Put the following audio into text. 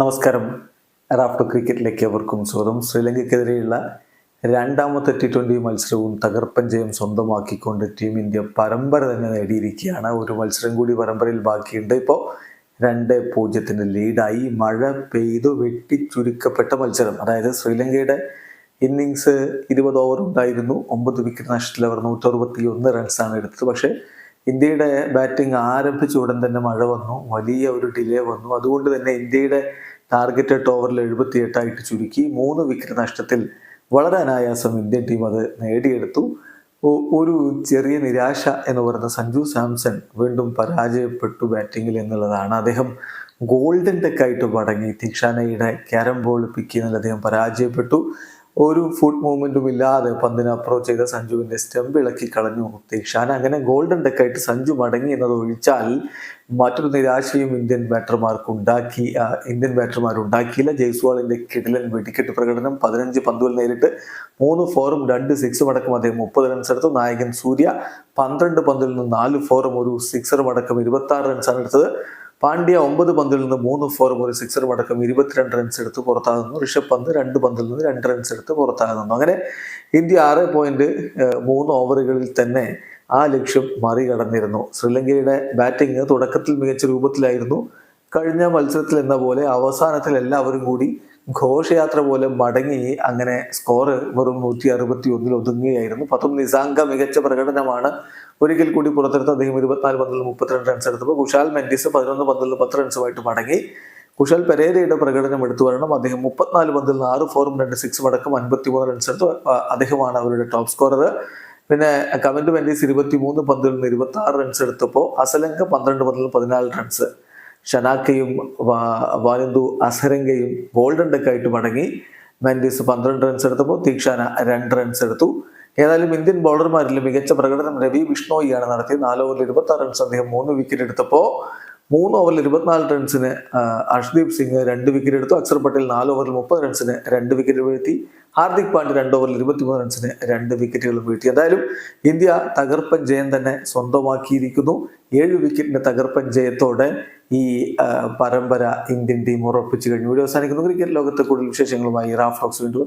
നമസ്കാരം. റാഫ്റ്റോ ക്രിക്കറ്റിലേക്ക് അവർക്കും സ്വാഗതം. ശ്രീലങ്കയ്ക്കെതിരെയുള്ള രണ്ടാമത്തെ ടി ട്വന്റി മത്സരവും തകർപ്പൻ ജയം സ്വന്തമാക്കിക്കൊണ്ട് ടീം ഇന്ത്യ പരമ്പര തന്നെ നേടിയിരിക്കുകയാണ്. ഒരു മത്സരം കൂടി പരമ്പരയിൽ ബാക്കിയുണ്ട്. ഇപ്പോൾ രണ്ട് പൂജ്യത്തിന്റെ ലീഡായി മഴ പെയ്തു വെട്ടിച്ചുരുക്കപ്പെട്ട മത്സരം. അതായത് ശ്രീലങ്കയുടെ ഇന്നിങ്സ് ഇരുപത് ഓവർ ഉണ്ടായിരുന്നു. ഒമ്പത് വിക്കറ്റ് നഷ്ടത്തിൽ അവർ നൂറ്ററുപത്തി ഒന്ന് റൺസാണ് എടുത്തത്. പക്ഷേ ഇന്ത്യയുടെ ബാറ്റിംഗ് ആരംഭിച്ച ഉടൻ തന്നെ മഴ വന്നു വലിയ ഒരു ഡിലേ വന്നു. അതുകൊണ്ട് തന്നെ ഇന്ത്യയുടെ ടാർഗറ്റഡ് ഓവറിൽ എഴുപത്തി എട്ടായിട്ട് ചുരുക്കി മൂന്ന് വിക്കറ്റ് നഷ്ടത്തിൽ വളരെ അനായാസം ഇന്ത്യൻ ടീം അത് നേടിയെടുത്തു. ഒരു ചെറിയ നിരാശ എന്ന് പറയുന്ന സഞ്ജു സാംസൺ വീണ്ടും പരാജയപ്പെട്ടു ബാറ്റിങ്ങിൽ എന്നുള്ളതാണ്. അദ്ദേഹം ഗോൾഡൻ ടെക്കായിട്ട് മടങ്ങി. തിക്ഷാനയുടെ ക്യാരം ബോൾ പിക്ക് ചെയ്യുന്നതിൽ അദ്ദേഹം പരാജയപ്പെട്ടു. ഒരു ഫുഡ് മൂവ്മെന്റും ഇല്ലാതെ പന്തിനെ അപ്രോച്ച് ചെയ്ത സഞ്ജുവിന്റെ സ്റ്റംപ് ഇളക്കി കളഞ്ഞു തീക്ഷാന അങ്ങനെ ഗോൾഡൻ ഡെക്കായിട്ട് സഞ്ജു മടങ്ങി എന്നത് ഒഴിച്ചാൽ മറ്റൊരു നിരാശയും ഇന്ത്യൻ ബാറ്റർമാർക്ക് ഉണ്ടാക്കി ഇന്ത്യൻ ബാറ്റർമാർ ഉണ്ടാക്കിയില്ല. ജയ്സ്വാളിന്റെ കിടിലൻ വെടിക്കെട്ട് പ്രകടനം പതിനഞ്ച് പന്തുകൾ നേരിട്ട് മൂന്ന് ഫോറും രണ്ട് സിക്സും അടക്കം അദ്ദേഹം മുപ്പത് റൺസ് എടുത്തു. നായകൻ സൂര്യ പന്ത്രണ്ട് പന്തിൽ നിന്ന് നാല് ഫോറും ഒരു സിക്സറും അടക്കം ഇരുപത്തി റൺസാണ് എടുത്തത്. പാണ്ഡ്യ ഒമ്പത് പന്തിൽ നിന്ന് മൂന്ന് ഫോറും ഒരു സിക്സറും അടക്കം ഇരുപത്തിരണ്ട് റൺസ് എടുത്ത് പുറത്താകുന്നു. ഋഷഭ് പന്ത് രണ്ട് പന്തിൽ നിന്ന് രണ്ട് റൺസ് എടുത്ത് പുറത്താകുന്നു. അങ്ങനെ ഇന്ത്യ ആറ് പോയിന്റ് മൂന്ന് ഓവറുകളിൽ തന്നെ ആ ലക്ഷ്യം മറികടന്നിരുന്നു. ശ്രീലങ്കയുടെ ബാറ്റിംഗ് തുടക്കത്തിൽ മികച്ച രൂപത്തിലായിരുന്നു. കഴിഞ്ഞ മത്സരത്തിൽ എന്ന പോലെ അവസാനത്തിൽ എല്ലാവരും കൂടി ഘോഷയാത്ര പോലെ മടങ്ങി അങ്ങനെ സ്കോർ വെറും നൂറ്റി അറുപത്തി ഒന്നിൽ ഒതുങ്ങുകയായിരുന്നു. പത്തും നിസാങ്ക മികച്ച പ്രകടനമാണ് ഒരിക്കൽ കൂടി പുറത്തെടുത്ത് അദ്ദേഹം ഇരുപത്തിനാല് പന്തിൽ മുപ്പത്തിരണ്ട് റൺസ് എടുത്തപ്പോൾ കുഷാൽ മെൻഡിസ് പതിനൊന്ന് പന്തിൽ പത്ത് റൺസുമായിട്ട് മടങ്ങി. കുഷാൽ പെരേരയുടെ പ്രകടനം എടുത്തു വരണം. അദ്ദേഹം മുപ്പത്തിനാല് പന്തിൽ നിന്ന് ആറ് ഫോറും രണ്ട് സിക്സും അടക്കം അൻപത്തിമൂന്ന് റൺസ് എടുത്തു അദ്ദേഹമാണ് അവരുടെ ടോപ്പ് സ്കോറർ പിന്നെ കമന്റ് മെൻഡിസ് ഇരുപത്തി മൂന്ന് പന്തിൽ നിന്ന് ഇരുപത്തി ആറ് റൺസ് എടുത്തപ്പോൾ അസലങ്ക പന്ത്രണ്ട് പന്തിൽ പതിനാല് റൺസ് ഷനാക്കയും വാലിന്ദു അസരംഗയും ഗോൾഡൻ ഡെക്കായിട്ട് മടങ്ങി. മെൻഡീസ് പന്ത്രണ്ട് റൺസ് എടുത്തപ്പോൾ തീക്ഷാന രണ്ട് റൺസ് എടുത്തു. ഏതായാലും ഇന്ത്യൻ ബൗളർമാരിൽ മികച്ച പ്രകടനം രവി ബിഷ്ണോയിയാണ് നടത്തിയത്. നാല് ഓവറിൽ ഇരുപത്തി ആറ് റൺസ് അദ്ദേഹം മൂന്ന് വിക്കറ്റ് എടുത്തപ്പോൾ മൂന്ന് ഓവറിൽ ഇരുപത്തിനാല് റൺസിന് അർഷ്ദീപ് സിംഗ് രണ്ട് വിക്കറ്റ് എടുത്തു. അക്സർ പട്ടേൽ നാല് ഓവറിൽ മുപ്പത് റൺസിന് രണ്ട് വിക്കറ്റ് വീഴ്ത്തി. ഹാർദിക് പാണ്ഡ്യ രണ്ട് ഓവറിൽ ഇരുപത്തിമൂന്ന് റൺസിന് രണ്ട് വിക്കറ്റുകൾ വീഴ്ത്തി. എന്തായാലും ഇന്ത്യ തകർപ്പൻ ജയം തന്നെ സ്വന്തമാക്കിയിരിക്കുന്നു. ഏഴ് വിക്കറ്റിന്റെ തകർപ്പൻ ജയത്തോടെ ഈ പരമ്പര ഇന്ത്യൻ ടീം ഉറപ്പിച്ചു കഴിഞ്ഞു. വീഡിയോ അവസാനിക്കുന്നു. ക്രിക്കറ്റ് ലോകത്തെ കൂടുതൽ വിശേഷങ്ങളുമായി റാഫ്ലോക്സ് വീണ്ടും